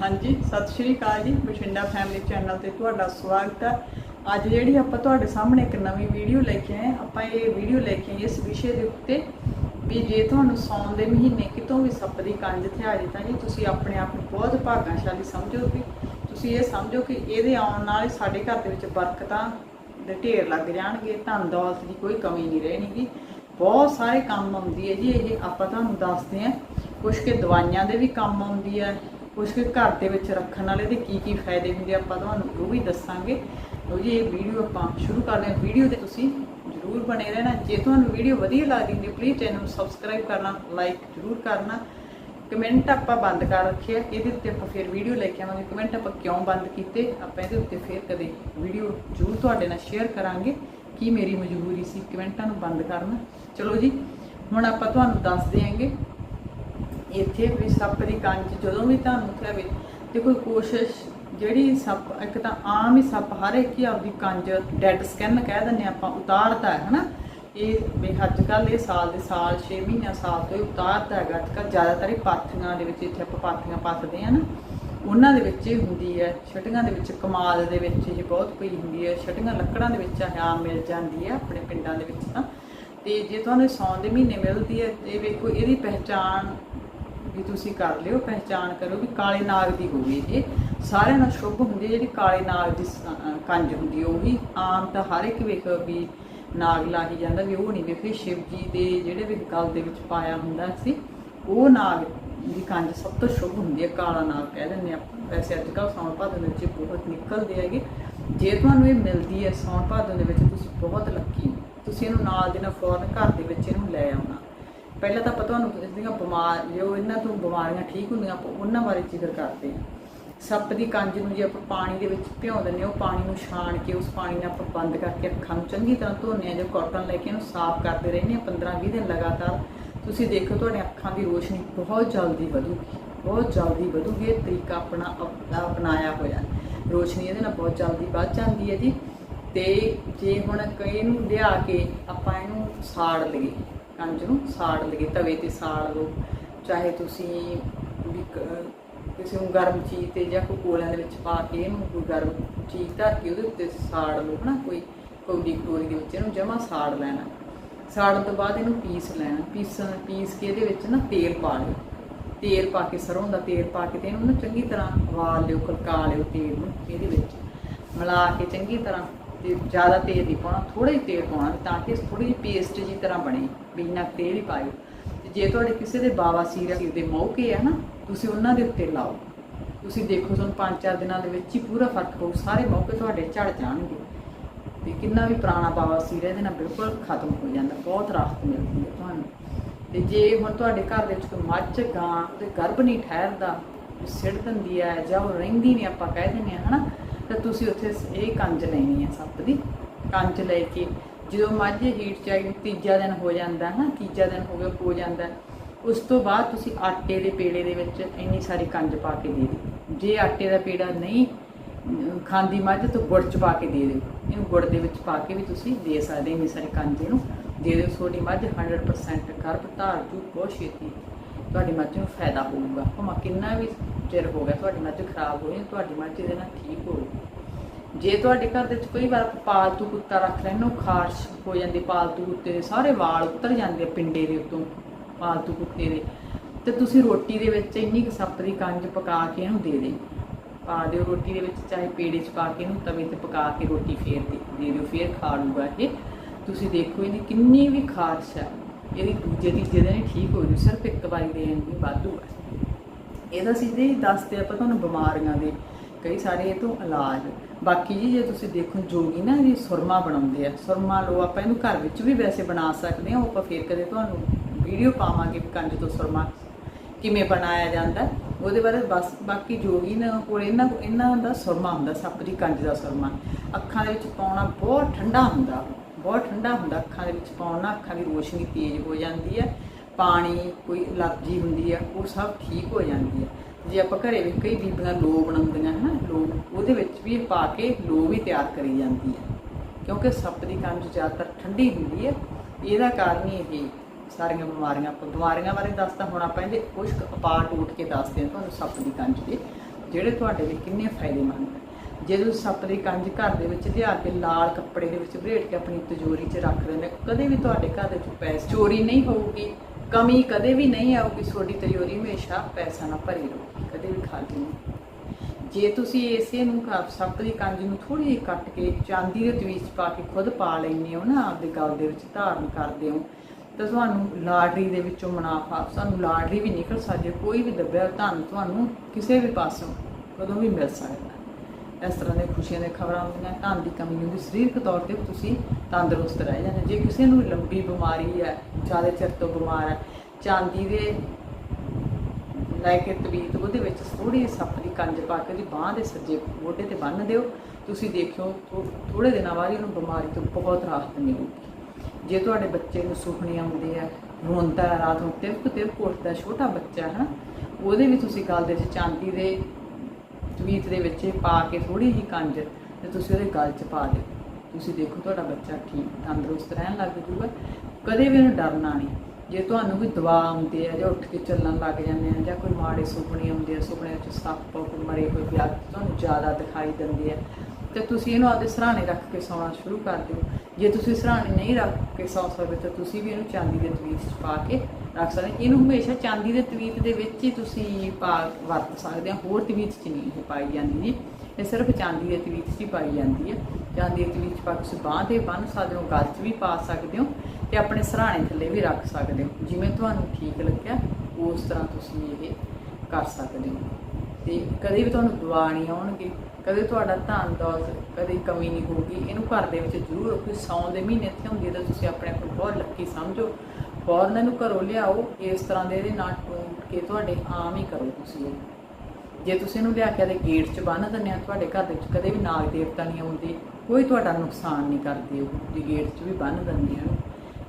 ਹਾਂਜੀ, ਸਤਿ ਸ਼੍ਰੀ ਅਕਾਲ ਜੀ। ਬਠਿੰਡਾ ਫੈਮਿਲੀ ਚੈਨਲ ਤੇ ਤੁਹਾਡਾ ਸਵਾਗਤ ਹੈ। ਅੱਜ ਜਿਹੜੀ ਆਪਾਂ ਤੁਹਾਡੇ ਸਾਹਮਣੇ ਇੱਕ ਨਵੀਂ ਵੀਡੀਓ ਲੈ ਕੇ ਆਏ ਆਪਾਂ ਇਹ ਵੀਡੀਓ ਲੈ ਕੇ ਆਏ ਇਸ ਵਿਸ਼ੇ ਦੇ ਉੱਤੇ ਵੀ ਜੇ ਤੁਹਾਨੂੰ ਸੌਣ ਦੇ ਮਹੀਨੇ ਕਿਤੋਂ ਵੀ ਸੱਪ ਦੀ ਕੰਜ ਤੇ ਆ ਜੇ ਤਾਂ ਜੀ ਤੁਸੀਂ ਆਪਣੇ ਆਪ ਨੂੰ ਬਹੁਤ ਭਾਗਾਸ਼ਾਲੀ ਸਮਝੋਗੇ। ਤੁਸੀਂ ਇਹ ਸਮਝੋ ਕਿ ਇਹਦੇ ਆਉਣ ਨਾਲ ਸਾਡੇ ਘਰ ਦੇ ਵਿੱਚ ਬਰਕਤਾਂ ਦੇ ਢੇਰ ਲੱਗ ਜਾਣਗੇ। ਧਨ ਦੌਲਤ ਦੀ ਕੋਈ ਕਮੀ ਨਹੀਂ ਰਹਿਣੀਗੀ। ਬਹੁਤ ਸਾਰੇ ਕੰਮ ਆਉਂਦੀ ਹੈ ਜੀ, ਇਹ ਆਪਾਂ ਤੁਹਾਨੂੰ ਦੱਸਦੇ ਹਾਂ। ਕੁਝ ਕਿ ਦਵਾਈਆਂ ਦੇ ਵੀ ਕੰਮ ਆਉਂਦੀ ਹੈ ਕੁਝ ਕਿ ਘਰ ਦੇ ਵਿੱਚ ਰੱਖਣ ਵਾਲੇ ਦੇ ਕੀ ਕੀ ਫਾਇਦੇ ਹੁੰਦੇ ਆਪਾਂ ਤੁਹਾਨੂੰ ਉਹ ਵੀ ਦੱਸਾਂਗੇ। ਲੋ ਜੀ, ਇਹ ਵੀਡੀਓ ਆਪਾਂ ਸ਼ੁਰੂ ਕਰਦੇ ਹਾਂ। ਵੀਡੀਓ ਤੇ ਤੁਸੀਂ ਜਰੂਰ ਬਣੇ ਰਹਿਣਾ। ਜੇ ਤੁਹਾਨੂੰ ਵੀਡੀਓ ਵਧੀਆ ਲੱਗਦੀ ਹੈ ਪਲੀਜ਼ ਚੈਨਲ ਨੂੰ ਸਬਸਕ੍ਰਾਈਬ ਕਰਨਾ ਲਾਈਕ ਜਰੂਰ ਕਰਨਾ। ਕਮੈਂਟ ਆਪਾਂ ਬੰਦ ਕਰ ਰੱਖਿਆ, ਇਹਦੇ ਉੱਤੇ ਆਪਾਂ ਫਿਰ ਵੀਡੀਓ ਲੈ ਕੇ ਆਵਾਂਗੇ। ਕਮੈਂਟ ਆਪਾਂ ਕਿਉਂ ਬੰਦ ਕੀਤੇ? ਆਪਾਂ ਇਹਦੇ ਉੱਤੇ ਫਿਰ ਕਦੇ ਵੀਡੀਓ ਜਰੂਰ ਤੁਹਾਡੇ ਨਾਲ ਸ਼ੇਅਰ ਕਰਾਂਗੇ। ਕੀ ਮੇਰੀ ਮਜਬੂਰੀ ਸੀ? ਕਮੈਂਟਾਂ ਨੂੰ ਬੰਦ ਕਰਨਾ। ਚਲੋ ਜੀ, ਹੁਣ ਆਪਾਂ ਤੁਹਾਨੂੰ ਦੱਸ ਦਿਆਂਗੇ ਇੱਥੇ ਵੀ ਸੱਪ ਦੀ ਕੰਜ ਜਦੋਂ ਵੀ ਤੁਹਾਨੂੰ ਕਹਵੇ ਦੇਖੋ ਕੋਸ਼ਿਸ਼ ਜਿਹੜੀ ਸੱਪ, ਇੱਕ ਤਾਂ ਆਮ ਹੀ ਸੱਪ, ਹਰ ਇੱਕ ਹੀ ਆਪਦੀ ਕੰਜ ਡੈਡ ਸਕਿਨ ਕਹਿ ਦਿੰਦੇ ਆਪਾਂ, ਉਤਾਰਦਾ ਹੈ, ਹਨਾ? ਇਹ ਵੀ ਅੱਜ ਕੱਲ ਇਹ ਸਾਲ ਦੇ ਸਾਲ 6 ਮਹੀਨਿਆਂ ਸਾਲ ਤੋਂ ਇਹ ਉਤਾਰਦਾ ਹੈਗਾ। ਅੱਜ ਕੱਲ ਜ਼ਿਆਦਾਤਰ ਇਹ ਪਾਥੀਆਂ ਦੇ ਵਿੱਚ ਇੱਥੇ ਆਪਾਂ ਪਾਥੀਆਂ ਪੱਥਦੇ ਆ ਨਾ ਉਹਨਾਂ ਦੇ ਵਿੱਚ ਹੀ ਹੁੰਦੀ ਹੈ, ਛਟੀਆਂ ਦੇ ਵਿੱਚ ਕਮਾਲ ਦੇ ਵਿੱਚ ਇਹ ਬਹੁਤ ਪਈ ਹੁੰਦੀ ਹੈ, ਛਟੀਆਂ ਲੱਕੜਾਂ ਦੇ ਵਿੱਚ ਆਮ ਮਿਲ ਜਾਂਦੀ ਹੈ ਆਪਣੇ ਪਿੰਡਾਂ ਦੇ ਵਿੱਚ ਤਾਂ। ਤੇ ਜੇ ਤੁਹਾਨੂੰ ਸੌਣ ਦੇ ਮਹੀਨੇ ਮਿਲਦੀ ਹੈ ਇਹ ਵੇਖੋ ਇਹਦੀ ਪਹਿਚਾਣ ਵੀ ਤੁਸੀਂ ਕਰ ਲਿਓ, ਪਹਿਚਾਣ ਕਰੋ ਵੀ ਕਾਲੇ ਨਾਗ ਦੀ ਹੋਵੇ ਇਹ। ਸਾਰਿਆਂ ਨਾਲ ਸ਼ੁਭ ਹੁੰਦੀ ਹੈ ਜਿਹੜੀ ਕਾਲੇ ਨਾਗ ਦੀ ਕੰਜ ਹੁੰਦੀ ਹੈ, ਉਹ ਵੀ ਆਮ ਤਾਂ ਹਰ ਇੱਕ ਵੇਖ ਵੀ ਨਾਗ ਲਾਹੀ ਜਾਂਦਾ ਵੀ ਉਹ ਨਹੀਂ ਵੇਖੇ ਸ਼ਿਵ ਜੀ ਦੇ ਜਿਹੜੇ ਵੀ ਗਲ ਦੇ ਵਿੱਚ ਪਾਇਆ ਹੁੰਦਾ ਸੀ, ਉਹ ਨਾਗ ਦੀ ਕੰਜ ਸਭ ਤੋਂ ਸ਼ੁਭ ਹੁੰਦੀ ਹੈ, ਕਾਲਾ ਨਾਗ ਕਹਿ ਦਿੰਦੇ ਆਪਾਂ। ਵੈਸੇ ਅੱਜ ਕੱਲ੍ਹ ਸੌਣ ਭਾਦੋ ਦੇ ਵਿੱਚ ਬਹੁਤ ਨਿਕਲਦੇ ਹੈਗੇ। ਜੇ ਤੁਹਾਨੂੰ ਇਹ ਮਿਲਦੀ ਹੈ ਸੌਣ ਭਾਦੋਂ ਦੇ ਵਿੱਚ, ਤੁਸੀਂ ਬਹੁਤ ਲੱਕੀ ਹੋ। ਤੁਸੀਂ ਇਹਨੂੰ ਨਾਲ ਦੇ ਨਾਲ ਫੌਰਨ ਘਰ ਦੇ ਵਿੱਚ ਇਹਨੂੰ ਲੈ ਆਉਣਾ। ਪਹਿਲਾਂ ਤਾਂ ਆਪਾਂ ਤੁਹਾਨੂੰ ਇਸ ਦੀਆਂ ਬਿਮਾਰ, ਜੋ ਇਹਨਾਂ ਤੋਂ ਬਿਮਾਰੀਆਂ ਠੀਕ ਹੁੰਦੀਆਂ, ਆਪਾਂ ਉਹਨਾਂ ਬਾਰੇ ਜ਼ਿਕਰ ਕਰਦੇ ਹਾਂ। ਸੱਪ ਦੀ ਕੰਜ ਨੂੰ ਜੇ ਆਪਾਂ ਪਾਣੀ ਦੇ ਵਿੱਚ ਭਿਉਂ ਦਿੰਦੇ ਹਾਂ, ਉਹ ਪਾਣੀ ਨੂੰ ਛਾਣ ਕੇ, ਉਸ ਪਾਣੀ ਨਾਲ ਆਪਾਂ ਬੰਦ ਕਰਕੇ ਅੱਖਾਂ ਨੂੰ ਚੰਗੀ ਤਰ੍ਹਾਂ ਧੋਨੇ ਆ ਜੋ ਕਾਟਨ ਲੈ ਕੇ ਇਹਨੂੰ ਸਾਫ਼ ਕਰਦੇ ਰਹਿੰਦੇ ਆ 15-20 ਦਿਨ ਲਗਾਤਾਰ, ਤੁਸੀਂ ਦੇਖੋ ਤੁਹਾਡੀਆਂ ਅੱਖਾਂ ਦੀ ਰੋਸ਼ਨੀ ਬਹੁਤ ਜਲਦੀ ਵਧੂਗੀ, ਬਹੁਤ ਜਲਦੀ ਵਧੂਗੀ, ਇਹ ਤਰੀਕਾ ਆਪਣਾ ਅਪ- ਅਪਣਾਇਆ ਹੋਇਆ। ਰੋਸ਼ਨੀ ਇਹਦੇ ਨਾਲ ਬਹੁਤ ਜਲਦੀ ਵੱਧ ਜਾਂਦੀ ਹੈ ਜੀ। ਤੇ ਜੇ ਹੁਣ ਕਈ ਨੂੰ ਲਿਆ ਕੇ ਆਪਾਂ ਇਹਨੂੰ ਸਾੜ ਲਈਏ ਕੰਜ ਨੂੰ ਸਾੜ ਲਈਏ, ਤਵੇ ਤੇ ਸਾੜ ਲਓ। ਚਾਹੇ ਤੁਸੀਂ ਵੀ ਕਿਸੇ ਨੂੰ ਗਰਮ ਚੀਜ਼ ਤੇ ਜਾਂ ਕੋਈ ਕੋਲਿਆਂ ਦੇ ਵਿੱਚ ਪਾ ਕੇ ਇਹਨੂੰ ਕੋਈ ਗਰਮ ਚੀਜ਼ ਧਰ ਕੇ ਉਹਦੇ ਉੱਤੇ ਸਾੜ ਲਓ, ਹਨਾ? ਕੋਈ ਕੌਲੀ ਕਟੋਰੀ ਦੇ ਵਿੱਚ ਇਹਨੂੰ ਜਮਾ ਸਾੜ ਲੈਣਾ। ਸਾੜਨ ਤੋਂ ਬਾਅਦ ਇਹਨੂੰ ਪੀਸ ਲੈਣਾ। ਪੀਸਣ ਪੀਸ ਕੇ ਇਹਦੇ ਵਿੱਚ ਨਾ ਤੇਲ ਪਾ ਲਿਓ। ਤੇਲ ਪਾ ਕੇ ਸਰੋਂ ਦਾ ਤੇਲ ਪਾ ਕੇ ਤੇ ਇਹਨੂੰ ਨਾ ਚੰਗੀ ਤਰ੍ਹਾਂ ਉਬਾਲ ਲਿਓ, ਖਲਕਾ ਲਿਓ ਤੇਲ ਨੂੰ ਇਹਦੇ ਵਿੱਚ। ਮਿਲਾ ਕੇ ਚੰਗੀ ਤਰ੍ਹਾਂ ਤੇ ਜ਼ਿਆਦਾ ਤੇਲ ਨਹੀਂ ਪਾਉਣਾ ਥੋੜਾ ਹੀ ਤੇਲ ਪਾਉਣਾ ਤਾਂ ਕਿ ਥੋੜੀ ਜਿਹੀ ਪੇਸਟ ਜੀ ਤਰ੍ਹਾਂ ਬਣੇ, ਵੀ ਇੰਨਾ ਕੁ ਤੇਲ ਹੀ ਪਾਇਓ। ਤੇ ਜੇ ਤੁਹਾਡੇ ਕਿਸੇ ਦੇ ਬਾਵਾ ਸੀਰਾ ਦੇ ਮੌਕੇ ਆ ਨਾ, ਤੁਸੀਂ ਉਹਨਾਂ ਦੇ ਉੱਤੇ ਲਾਓ। ਤੁਸੀਂ ਦੇਖੋ, ਤੁਹਾਨੂੰ 5-4 ਦਿਨਾਂ ਦੇ ਵਿੱਚ ਹੀ ਪੂਰਾ ਫ਼ਰਕ ਪਊ, ਸਾਰੇ ਮੌਕੇ ਤੁਹਾਡੇ ਝੜ ਜਾਣਗੇ। ਤੇ ਕਿੰਨਾ ਵੀ ਪੁਰਾਣਾ ਬਾਵਾ ਸੀਰਾ ਇਹਦੇ ਨਾਲ ਬਿਲਕੁਲ ਖਤਮ ਹੋ ਜਾਂਦਾ, ਬਹੁਤ ਰਾਹਤ ਮਿਲਦੀ ਹੈ ਤੁਹਾਨੂੰ। ਤੇ ਜੇ ਹੁਣ ਤੁਹਾਡੇ ਘਰ ਦੇ ਵਿੱਚ ਕੋਈ ਮੱਝ, ਗਾਂ ਤੇ ਗਰਭ ਨਹੀਂ ਠਹਿਰਦਾ ਸਿੜ ਦਿੰਦੀ ਹੈ ਜਾਂ ਉਹ ਰਹਿੰਦੀ ਨਹੀਂ ਆਪਾਂ ਕਹਿ ਦਿੰਦੇ ਹਾਂ, ਹਨਾ? ਤਾਂ ਤੁਸੀਂ ਉੱਥੇ ਇਹ ਕੰਜ ਲੈਣੀ ਹੈ ਸੱਪ ਦੀ। ਕੰਜ ਲੈ ਕੇ ਜਦੋਂ ਮੱਝ ਹੀਟ ਚਾਹੀ ਤੀਜਾ ਦਿਨ ਹੋ ਜਾਂਦਾ ਹੈ ਨਾ, ਤੀਜਾ ਦਿਨ ਹੋ ਗਿਆ, ਹੋ ਜਾਂਦਾ ਉਸ ਤੋਂ ਬਾਅਦ ਤੁਸੀਂ ਆਟੇ ਦੇ ਪੇੜੇ ਦੇ ਵਿੱਚ ਇੰਨੀ ਸਾਰੀ ਕੰਜ ਪਾ ਕੇ ਦੇ ਦਿਓ। ਜੇ ਆਟੇ ਦਾ ਪੇੜਾ ਨਹੀਂ ਖਾਂਦੀ ਮੱਝ ਤਾਂ ਗੁੜ ਚ ਪਾ ਕੇ ਦੇ ਦਿਓ। ਇਹਨੂੰ ਗੁੜ ਦੇ ਵਿੱਚ ਪਾ ਕੇ ਵੀ ਤੁਸੀਂ ਦੇ ਸਕਦੇ ਹੋ ਇੰਨੀ ਸਾਰੀ ਕੰਜ ਇਹਨੂੰ ਦੇ ਦਿਓ, ਤੁਹਾਡੀ ਮੱਝ 100% ਗਰਭ ਧਾਰ ਜੂ ਬਹੁਤ ਛੇਤੀ ਤੁਹਾਡੀ ਮੱਝ ਨੂੰ ਫਾਇਦਾ ਹੋਊਗਾ। ਭਾਵੇਂ ਕਿੰਨਾ ਵੀ ਚਿਰ ਹੋ ਗਿਆ, ਤੁਹਾਡੀ ਮੱਝ ਖਰਾਬ ਹੋਈ, ਤੁਹਾਡੀ ਮੱਝ ਇਹਦੇ ਨਾਲ ਠੀਕ ਹੋਊਗੀ ਜੇ ਤੁਹਾਡੇ ਘਰ ਦੇ ਵਿੱਚ ਕੋਈ ਵਾਰ ਪਾਲਤੂ ਕੁੱਤਾ ਰੱਖ ਲੈਣ ਨੂੰ ਖਾਰਸ਼ ਹੋ ਜਾਂਦੀ, ਪਾਲਤੂ ਕੁੱਤੇ ਦੇ ਸਾਰੇ ਵਾਲ ਉੱਤਰ ਜਾਂਦੇ ਆ ਪਿੰਡੇ ਦੇ ਉੱਤੋਂ, ਪਾਲਤੂ ਕੁੱਤੇ ਦੇ। ਤੇ ਤੁਸੀਂ ਰੋਟੀ ਦੇ ਵਿੱਚ ਇੰਨੀ ਕੁ ਸੱਪ ਦੀ ਕੰਜ ਪਕਾ ਕੇ ਇਹਨੂੰ ਦੇ ਦੇ। ਪਾ ਦਿਓ ਰੋਟੀ ਦੇ ਵਿੱਚ, ਚਾਹੇ ਪੇੜੇ 'ਚ ਪਾ ਕੇ ਇਹਨੂੰ ਤਵੇ ਤੇ ਪਕਾ ਕੇ ਰੋਟੀ ਫੇਰ ਦੇ ਦੇ ਦਿਓ, ਫੇਰ ਖਾ ਲੂਗਾ ਇਹ। ਤੁਸੀਂ ਦੇਖੋ ਇਹਦੀ ਕਿੰਨੀ ਵੀ ਖਾਰਸ਼ ਹੈ, ਇਹਦੀ ਦੂਜੇ ਤੀਜੇ ਦਿਨ ਹੀ ਠੀਕ ਹੋ ਜੂ, ਸਿਰਫ ਇੱਕ ਵਾਰੀ ਦੇਣ ਦੀ ਵਾਧੂ ਹੈ ਇਹਦਾ ਸਿੱਧੇ ਹੀ ਦੱਸਦੇ ਆਪਾਂ ਤੁਹਾਨੂੰ ਬਿਮਾਰੀਆਂ ਦੇ ਕਈ ਸਾਰੇ ਇਹ ਤੋਂ ਇਲਾਜ। ਬਾਕੀ ਜੀ, ਜੇ ਤੁਸੀਂ ਦੇਖੋ ਜੋਗੀ ਨਾ, ਇਹ ਸੁਰਮਾ ਬਣਾਉਂਦੇ ਆ। ਸੁਰਮਾ ਲੋ ਆਪਾਂ ਇਹਨੂੰ ਘਰ ਵਿੱਚ ਵੀ ਵੈਸੇ ਬਣਾ ਸਕਦੇ ਆ ਉਹ ਆਪਾਂ ਫੇਰ ਕਦੇ ਤੁਹਾਨੂੰ ਵੀਡੀਓ ਪਾਵਾਂਗੇ ਵੀ ਕੰਜ ਤੋਂ ਸੁਰਮਾ ਕਿਵੇਂ ਬਣਾਇਆ ਜਾਂਦਾ। ਉਹਦੇ ਬਾਰੇ ਬਸ ਬਾਕੀ ਜੋਗੀ ਨਾ ਕੋਲ ਇਹਨਾਂ ਇਹਨਾਂ ਦਾ ਸੁਰਮਾ ਹੁੰਦਾ, ਸੱਪ ਦੀ ਕੰਜ ਦਾ ਸੁਰਮਾ। ਅੱਖਾਂ ਦੇ ਵਿੱਚ ਪਾਉਣਾ ਬਹੁਤ ਠੰਡਾ ਹੁੰਦਾ। ਬਹੁਤ ਠੰਡਾ ਹੁੰਦਾ। ਅੱਖਾਂ ਦੇ ਵਿੱਚ ਪਾਉਣਾ ਅੱਖਾਂ ਦੀ ਰੋਸ਼ਨੀ ਤੇਜ਼ ਹੋ ਜਾਂਦੀ ਹੈ। ਪਾਣੀ, ਕੋਈ ਅਲਰਜੀ ਹੁੰਦੀ ਆ, ਉਹ ਸਭ ਠੀਕ ਹੋ ਜਾਂਦੀ ਹੈ ਜੇ ਆਪਾਂ ਘਰੇ ਵੀ ਕਈ ਬੀਬੀਆਂ ਲੋ ਬਣਾਉਂਦੀਆਂ, ਹਨ, ਲੋ, ਉਹਦੇ ਵਿੱਚ ਵੀ ਪਾ ਕੇ ਲੋ ਵੀ ਤਿਆਰ ਕਰੀ ਜਾਂਦੀ ਹੈ ਕਿਉਂਕਿ ਸੱਪ ਦੀ ਕੰਜ ਜ਼ਿਆਦਾਤਰ ਠੰਡੀ ਹੁੰਦੀ ਹੈ ਇਹਦਾ ਕਾਰਨ ਹੀ ਇਹ ਸਾਰੀਆਂ ਬਿਮਾਰੀਆਂ, ਆਪਾਂ ਬਿਮਾਰੀਆਂ ਬਾਰੇ ਦੱਸਦਾ ਹੁਣ ਆਪਾਂ ਇਹਦੇ ਕੁਝ ਕੁ ਪਾਰਟ ਉੱਠ ਕੇ ਦੱਸਦੇ ਹਾਂ ਤੁਹਾਨੂੰ ਸੱਪ ਦੀ ਕੰਜ ਦੇ, ਜਿਹੜੇ ਤੁਹਾਡੇ ਲਈ ਕਿੰਨੇ ਫਾਇਦੇਮੰਦ ਹੈ ਜੇ ਤੁਸੀਂ ਸੱਪ ਦੀ ਕੰਜ ਘਰ ਦੇ ਵਿੱਚ ਲਿਆ ਕੇ ਲਾਲ ਕੱਪੜੇ ਦੇ ਵਿੱਚ ਬਰੇਟ ਕੇ ਆਪਣੀ ਤਜੋਰੀ 'ਚ ਰੱਖ ਦਿੰਦੇ ਕਦੇ ਵੀ ਤੁਹਾਡੇ ਘਰ ਦੇ ਵਿੱਚ ਪੈਸੇ ਚੋਰੀ ਨਹੀਂ ਹੋਊਗੀ। ਕਮੀ ਕਦੇ ਵੀ ਨਹੀਂ ਆਊਗੀ, ਤੁਹਾਡੀ ਤਿਜੋਰੀ ਹਮੇਸ਼ਾ ਪੈਸਾ ਨਾਲ ਭਰੀ ਰਹੂਗੀ, ਕਦੇ ਵੀ ਖਾਲੀ ਨਹੀਂ। ਜੇ ਤੁਸੀਂ ਇਸੇ ਨੂੰ ਸੱਪ ਦੀ ਕੰਜ ਨੂੰ ਥੋੜੀ ਜਿਹੀ ਕੱਟ ਕੇ ਚਾਂਦੀ ਦੇ ਤਵੀਜ ਪਾ ਕੇ ਖੁਦ ਪਾ ਲੈਂਦੇ ਹੋ ਨਾ, ਆਪਦੇ ਗਲ ਦੇ ਵਿੱਚ ਧਾਰਨ ਕਰਦੇ ਹੋ, ਤਾਂ ਤੁਹਾਨੂੰ ਲਾਟਰੀ ਦੇ ਵਿੱਚੋਂ ਮੁਨਾਫਾ ਤੁਹਾਨੂੰ ਲਾਟਰੀ ਵੀ ਨਿਕਲ ਸਕਦੀ ਹੈ, ਕੋਈ ਵੀ ਦੱਬਿਆ ਹੋਇਆ ਧਨ ਤੁਹਾਨੂੰ ਕਿਸੇ ਵੀ ਪਾਸੋਂ ਕਦੋਂ ਵੀ ਮਿਲ ਸਕਦਾ। ਇਸ ਤਰ੍ਹਾਂ ਦੀਆਂ ਖੁਸ਼ੀਆਂ ਦੀਆਂ ਖਬਰਾਂ ਹੁੰਦੀਆਂ, ਧਨ ਦੀ ਕਮੀ ਨਹੀਂ ਹੁੰਦੀ, ਸਰੀਰਕ ਤੌਰ ਤੇ ਵੀ ਤੁਸੀਂ ਤੰਦਰੁਸਤ ਰਹਿ ਜਾਂਦੇ ਜੇ ਕਿਸੇ ਨੂੰ ਲੰਬੀ ਬਿਮਾਰੀ ਹੈ, ਜ਼ਿਆਦਾ ਚਿਰ ਤੋਂ ਬਿਮਾਰ ਹੈ, ਚਾਂਦੀ ਦੇ ਲੈ ਕੇ ਤਵੀਤ ਉਹਦੇ ਵਿੱਚ ਥੋੜੀ ਸੱਪ ਦੀ ਕੰਜ ਪਾ ਕੇ ਉਹਦੀ ਬਾਹ ਦੇ ਸੱਜੇ ਮੋਢੇ ਤੇ ਬੰਨ੍ਹ ਦਿਓ, ਤੁਸੀਂ ਦੇਖਿਓ ਥੋੜੇ ਦਿਨਾਂ ਬਾਅਦ ਹੀ ਉਹਨੂੰ ਬਿਮਾਰੀ ਤੋਂ ਬਹੁਤ ਰਾਹਤ ਮਿਲੂਗੀ। ਜੇ ਤੁਹਾਡੇ ਬੱਚੇ ਨੂੰ ਸੁਪਨੇ ਆਉਂਦੇ ਆ, ਰੋਂਦਾ ਰਾਤ ਨੂੰ ਤਿਵਕ ਤਿਵਕ ਉੱਠਦਾ, ਛੋਟਾ ਬੱਚਾ ਹੈ ਨਾ, ਉਹਦੇ ਵੀ ਤੁਸੀਂ ਗੱਲ ਦੇ ਵਿੱਚ ਚਾਂਦੀ ਦੇ ਤਵੀਤ ਦੇ ਵਿੱਚ ਪਾ ਕੇ ਥੋੜੀ ਜਿਹੀ ਕੰਜ ਤੇ ਤੁਸੀਂ ਉਹਦੇ ਗਲ 'ਚ ਪਾ ਦਿਓ। ਤੁਸੀਂ ਦੇਖੋ ਤੁਹਾਡਾ ਬੱਚਾ ਠੀਕ, ਤੰਦਰੁਸਤ ਰਹਿਣ ਲੱਗ ਜੂਗਾ ਕਦੇ ਵੀ ਉਹਨੂੰ ਡਰਨਾ ਨਹੀਂ। ਜੇ ਤੁਹਾਨੂੰ ਕੋਈ ਦਵਾ ਆਉਂਦੀ ਹੈ ਜਾਂ ਉੱਠ ਕੇ ਚੱਲਣ ਲੱਗ ਜਾਂਦੇ ਆ ਜਾਂ ਕੋਈ ਮਾੜੇ ਸੁਪਨੇ ਆਉਂਦੇ ਆ ਸੁਪਨੇ ਵਿੱਚ ਸੱਪ, ਕੋਈ ਮਰੇ ਹੋਏ ਵਿਅਕਤੀ, ਤੁਹਾਨੂੰ ਜ਼ਿਆਦਾ ਦਿਖਾਈ ਦਿੰਦੇ ਆ। ਤੇ ਤੁਸੀਂ ਇਹਨੂੰ ਆਪਦੇ ਸਰਾਣੇ ਰੱਖ ਕੇ ਸੌਣਾ ਸ਼ੁਰੂ ਕਰ ਦਿਓ। ਜੇ ਤੁਸੀਂ ਸਰਾਣੇ ਨਹੀਂ ਰੱਖ ਕੇ ਸੌ ਸਕਦੇ, ਤਾਂ ਤੁਸੀਂ ਵੀ ਇਹਨੂੰ ਚਾਂਦੀ ਦੇ ਤਵੀਤ 'ਚ ਪਾ ਕੇ ਰੱਖ ਸਕਦੇ ਇਹਨੂੰ ਹਮੇਸ਼ਾ ਚਾਂਦੀ ਦੇ ਤਵੀਤ ਦੇ ਵਿੱਚ ਹੀ ਤੁਸੀਂ ਪਾ ਵਰਤ ਸਕਦੇ ਹੋ। ਹੋਰ ਤਵੀਤ 'ਚ ਨਹੀਂ ਇਹ ਪਾਈ ਜਾਂਦੀ ਜੀ। ਇਹ ਸਿਰਫ ਚਾਂਦੀ ਦੇ ਤਵੀਤ 'ਚ ਹੀ ਪਾਈ ਜਾਂਦੀ ਹੈ। ਚਾਂਦੀ ਦੇ ਤਵੀਤ 'ਚ ਪਾ ਕੇ ਤੁਸੀਂ ਬਾਂਹ ਤੇ ਬੰਨ੍ਹ ਸਕਦੇ ਹੋ, ਗਲ 'ਚ ਵੀ ਪਾ ਸਕਦੇ ਹੋ ਤੇ ਆਪਣੇ ਸਰਾਣੇ ਥੱਲੇ ਵੀ ਰੱਖ ਸਕਦੇ ਹੋ। ਜਿਵੇਂ ਤੁਹਾਨੂੰ ਠੀਕ ਲੱਗਿਆ, ਉਸ ਤਰ੍ਹਾਂ ਤੁਸੀਂ ਇਹ ਕਰ ਸਕਦੇ ਹੋ। ਤੇ ਕਦੇ ਵੀ ਤੁਹਾਨੂੰ ਦੁਆ ਨਹੀਂ ਆਉਣਗੇ, ਕਦੇ ਤੁਹਾਡਾ ਧਨ ਦੌਲਤ ਕਦੇ ਕਮੀ ਨਹੀਂ ਹੋਊਗੀ, ਇਹਨੂੰ ਘਰ ਦੇ ਵਿੱਚ ਜ਼ਰੂਰ ਰੱਖੋ। ਸੌਣ ਦੇ ਮਹੀਨੇ ਇੱਥੇ ਹੁੰਦੀ ਹੈ ਤਾਂ ਤੁਸੀਂ ਆਪਣੇ ਆਪ ਨੂੰ ਬਹੁਤ ਲੱਕੀ ਸਮਝੋ। ਫੌਰਨ ਇਹਨੂੰ ਘਰੋਂ ਲਿਆਓ, ਇਸ ਤਰ੍ਹਾਂ ਦੇ ਇਹਦੇ ਨਾਲ ਟੂਟ ਕੇ ਤੁਹਾਡੇ ਆਮ ਹੀ ਕਰੋ ਤੁਸੀਂ। ਇਹ ਜੇ ਤੁਸੀਂ ਇਹਨੂੰ ਲਿਆ ਕੇ ਦੇ ਗੇਟ 'ਚ ਬੰਨ੍ਹ ਦਿੰਦੇ ਆ ਤੁਹਾਡੇ ਘਰ ਦੇ ਵਿੱਚ ਕਦੇ ਵੀ ਨਾਗ ਦੇਵਤਾ ਨਹੀਂ ਆਉਂਦੇ, ਕੋਈ ਤੁਹਾਡਾ ਨੁਕਸਾਨ ਨਹੀਂ ਕਰਦੇ ਉਹ, ਜੇ ਗੇਟ 'ਚ ਵੀ ਬੰਨ੍ਹ ਦਿੰਦੇ ਆ। ਇਹਨੂੰ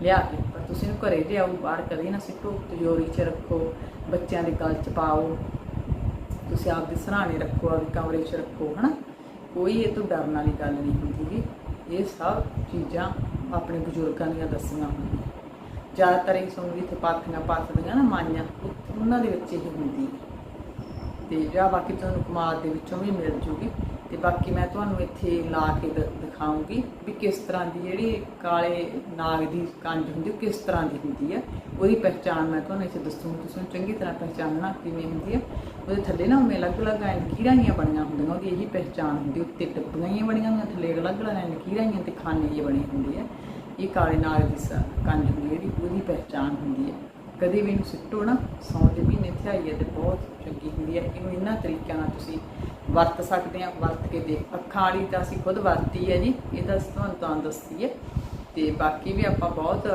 ਲਿਆ ਕੇ, ਪਰ ਤੁਸੀਂ ਇਹਨੂੰ ਘਰੇ ਲਿਆਓ, ਬਾਹਰ ਕਦੇ ਨਾ ਸਿੱਟੋ, ਤਿਜੋਰੀ 'ਚ ਰੱਖੋ, ਬੱਚਿਆਂ ਦੇ ਗਲ 'ਚ ਪਾਓ। ਤੁਸੀਂ ਆਪਦੇ ਸਰਾਣੇ ਰੱਖੋ, ਆਪਦੇ ਕਮਰੇ 'ਚ ਰੱਖੋ, ਹਨਾ? ਕੋਈ ਇਹ ਤੋਂ ਡਰਨ ਵਾਲੀ ਗੱਲ ਨਹੀਂ ਹੁੰਦੀ ਗੀ। ਇਹ ਸਭ ਚੀਜ਼ਾਂ ਆਪਣੇ ਬਜ਼ੁਰਗਾਂ ਦੀਆਂ ਦੱਸੀਆਂ ਹੋਈਆਂ ਜ਼ਿਆਦਾਤਰ ਇਹ ਸੁਣ ਵੀ ਇੱਥੇ ਪਾਥੀਆਂ ਪਾਥਦੀਆਂ ਨਾ ਮਾਈਆਂ ਉਹ- ਉਹਨਾਂ ਦੇ ਵਿੱਚ ਇਹ ਹੁੰਦੀ ਹੈ ਤੇ ਜਾਂ ਬਾਕੀ ਤੁਹਾਨੂੰ ਕਮਾਦ ਦੇ ਵਿੱਚੋਂ ਵੀ ਮਿਲ ਜੂਗੀ। ਤੇ ਬਾਕੀ ਮੈਂ ਤੁਹਾਨੂੰ ਇੱਥੇ ਲਾ ਕੇ ਦ- ਦਿਖਾਉਂਗੀ ਵੀ ਕਿਸ ਤਰ੍ਹਾਂ ਦੀ ਜਿਹੜੀ ਕਾਲੇ ਨਾਗ ਦੀ ਕੰਜ ਹੁੰਦੀ ਉਹ ਕਿਸ ਤਰ੍ਹਾਂ ਦੀ ਹੁੰਦੀ ਹੈ ਉਹਦੀ ਪਹਿਚਾਣ ਮੈਂ ਤੁਹਾਨੂੰ ਇੱਥੇ ਦੱਸੂਗੀ, ਤੁਸੀਂ ਚੰਗੀ ਤਰ੍ਹਾਂ ਪਹਿਚਾਨਣਾ ਕਿਵੇਂ ਹੁੰਦੀ ਹੈ ਉਹਦੇ ਥੱਲੇ ਨਾ ਉਵੇਂ ਅਲੱਗ-ਅਲੱਗ ਐਂ ਲਕੀਰਾਂ ਜਿਹੀਆਂ ਬਣੀਆਂ ਹੁੰਦੀਆਂ, ਉਹਦੀ ਇਹੀ ਪਹਿਚਾਣ ਹੁੰਦੀ, ਉੱਤੇ ਟੱਪੀਆਂ ਹੀ ਬਣੀਆਂ ਹੁੰਦੀਆਂ, ਥੱਲੇ ਅਲੱਗ-ਅਲੱਗ ਐਂ ਲਕੀਰਾਂ ਜਿਹੀਆਂ ਤੇ ਖਾਨੇ ਜਿਹੇ ਬਣੇ ਹੁੰਦੇ ਆ। ਇਹ ਕਾਲੇ ਨਾਗ ਦੀ ਸ- ਕੰਜ ਹੁੰਦੀ ਹੈ ਜਿਹੜੀ, ਉਹਦੀ ਪਹਿਚਾਣ ਹੁੰਦੀ ਹੈ ਕਦੇ ਵੀ ਇਹਨੂੰ ਸਿੱਟੋ ਨਾ, ਸੌਣ ਦੇ ਮਹੀਨੇ ਥਿਆਈ ਤੇ ਬਹੁਤ ਚੰਗੀ ਹੁੰਦੀ ਹੈ। ਇਹਨੂੰ ਇਹਨਾਂ ਤਰੀਕਿਆਂ ਨਾਲ ਤੁਸੀਂ ਵਰਤ ਸਕਦੇ ਆ, ਵਰਤ ਕੇ ਦੇਖ। ਅੱਖਾਂ ਵਾਲੀ ਤਾਂ ਅਸੀਂ ਖੁਦ ਵਰਤੀ ਹੈ ਜੀ, ਇਹ ਤਾਂ ਤੁਹਾਨੂੰ ਤਾਂ ਦੱਸੀ ਹੈ। ਤੇ ਬਾਕੀ ਵੀ ਆਪਾਂ ਬਹੁਤ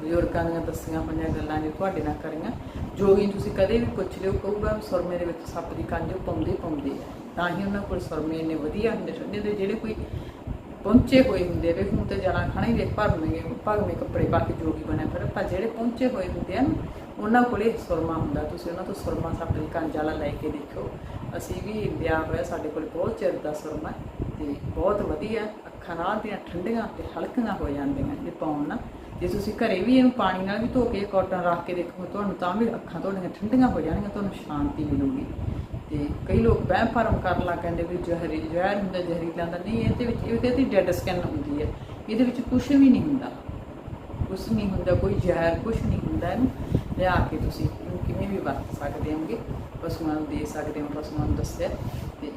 ਬਜ਼ੁਰਗਾਂ ਦੀਆਂ ਦੱਸੀਆਂ ਹੋਈਆਂ ਗੱਲਾਂ ਨੇ ਤੁਹਾਡੇ ਨਾਲ ਕਰੀਆਂ। ਜੋ ਵੀ ਤੁਸੀਂ ਕਦੇ ਵੀ ਪੁੱਛ ਲਿਓ, ਕਹੂਗਾ ਸੁਰਮੇ ਦੇ ਵਿੱਚ ਸੱਪ ਦੀ ਕੰਜ ਪਾਉਂਦੇ ਪਾਉਂਦੇ ਆ। ਤਾਂ ਹੀ ਉਹਨਾਂ ਕੋਲ ਸੁਰਮੇ ਇੰਨੇ ਵਧੀਆ ਹੁੰਦੇ ਠੰਡੇ ਦੇ ਜਿਹੜੇ ਕੋਈ ਪਹੁੰਚੇ ਹੋਏ ਹੁੰਦੇ ਵੇ ਹੁਣ ਤੇ ਜਾਣਾ ਖਾਣਾ ਹੀ ਦੇਖ ਭਰਮੇ ਭਰਮੇ ਕੱਪੜੇ ਪਾ ਕੇ ਜੋਗੀ ਬਣਿਆ ਫਿਰ ਪਰ ਜਿਹੜੇ ਪਹੁੰਚੇ ਹੋਏ ਹੁੰਦੇ ਆ ਨਾ, ਉਹਨਾਂ ਕੋਲੇ ਸੁਰਮਾ ਹੁੰਦਾ। ਤੁਸੀਂ ਉਹਨਾਂ ਤੋਂ ਸੁਰਮਾ ਸਾਡੇ ਕੰਜਾਲਾ ਲੈ ਕੇ ਦੇਖੋ। ਅਸੀਂ ਵੀ ਵਿਆਹ ਹੋਇਆ ਸਾਡੇ ਕੋਲ ਬਹੁਤ ਚਿਰ ਦਾ ਸੁਰਮਾ ਤੇ ਬਹੁਤ ਵਧੀਆ, ਅੱਖਾਂ ਨਾਲ ਦੀਆਂ ਠੰਡੀਆਂ ਤੇ ਹਲਕੀਆਂ ਹੋ ਜਾਂਦੀਆਂ ਜੇ ਪਾਉਣ ਨਾਲ ਜੇ ਤੁਸੀਂ ਘਰੇ ਵੀ ਇਹਨੂੰ ਪਾਣੀ ਨਾਲ ਵੀ ਧੋ ਕੇ ਕਾਟਨ ਰੱਖ ਕੇ ਦੇਖੋ, ਤੁਹਾਨੂੰ ਤਾਂ ਵੀ ਅੱਖਾਂ ਤੁਹਾਡੀਆਂ ਠੰਡੀਆਂ ਹੋ ਜਾਣਗੀਆਂ, ਤੁਹਾਨੂੰ ਸ਼ਾਂਤੀ ਮਿਲੂਗੀ। ਤੇ ਕਈ ਲੋਕ ਵਹਿਮ ਭਰਮ ਕਰਨ ਲੱਗ ਕਹਿੰਦੇ ਵੀ ਜ਼ਹਿਰੀ, ਜ਼ਹਿਰ ਹੁੰਦਾ, ਜ਼ਹਿਰੀਲਾ ਹੁੰਦਾ। ਨਹੀਂ, ਇਹਦੇ ਵਿੱਚ, ਇਹਦੇ ਤੇ ਡੈਡ ਸਕਿਨ ਹੁੰਦੀ ਹੈ। ਇਹਦੇ ਵਿੱਚ ਕੁਝ ਵੀ ਨਹੀਂ ਹੁੰਦਾ। ਕੁਝ ਨਹੀਂ ਹੁੰਦਾ, ਕੋਈ ਜ਼ਹਿਰ ਕੁਝ ਨਹੀਂ ਹੁੰਦਾ ਇਹਨੂੰ। ਲਿਆ ਕੇ ਤੁਸੀਂ ਇਹਨੂੰ ਕਿਵੇਂ ਵੀ ਵਰਤ ਸਕਦੇ ਹੋਗੇ ਪਸ਼ੂਆਂ ਨੂੰ ਦੇ ਸਕਦੇ ਹੋ ਪਸ਼ੂਆਂ ਨੂੰ ਦੱਸਿਆ। ਤੇ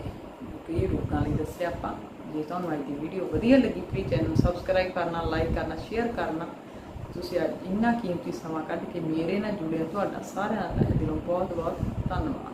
ਕਈ ਰੋਗਾਂ ਲਈ ਦੱਸਿਆ ਆਪਾਂ। ਜੇ ਤੁਹਾਨੂੰ ਅੱਜ ਦੀ ਵੀਡੀਓ ਵਧੀਆ ਲੱਗੀ ਪਲੀਜ਼ ਚੈਨਲ ਨੂੰ ਸਬਸਕ੍ਰਾਈਬ ਕਰਨਾ ਲਾਈਕ ਕਰਨਾ ਸ਼ੇਅਰ ਕਰਨਾ। ਤੁਸੀਂ ਅੱਜ ਇੰਨਾ ਕੀਮਤੀ ਸਮਾਂ ਕੱਢ ਕੇ ਮੇਰੇ ਨਾਲ ਜੁੜਿਆ ਤੁਹਾਡਾ ਸਾਰਿਆਂ ਦਾ ਦਿਲੋਂ ਬਹੁਤ ਬਹੁਤ ਧੰਨਵਾਦ।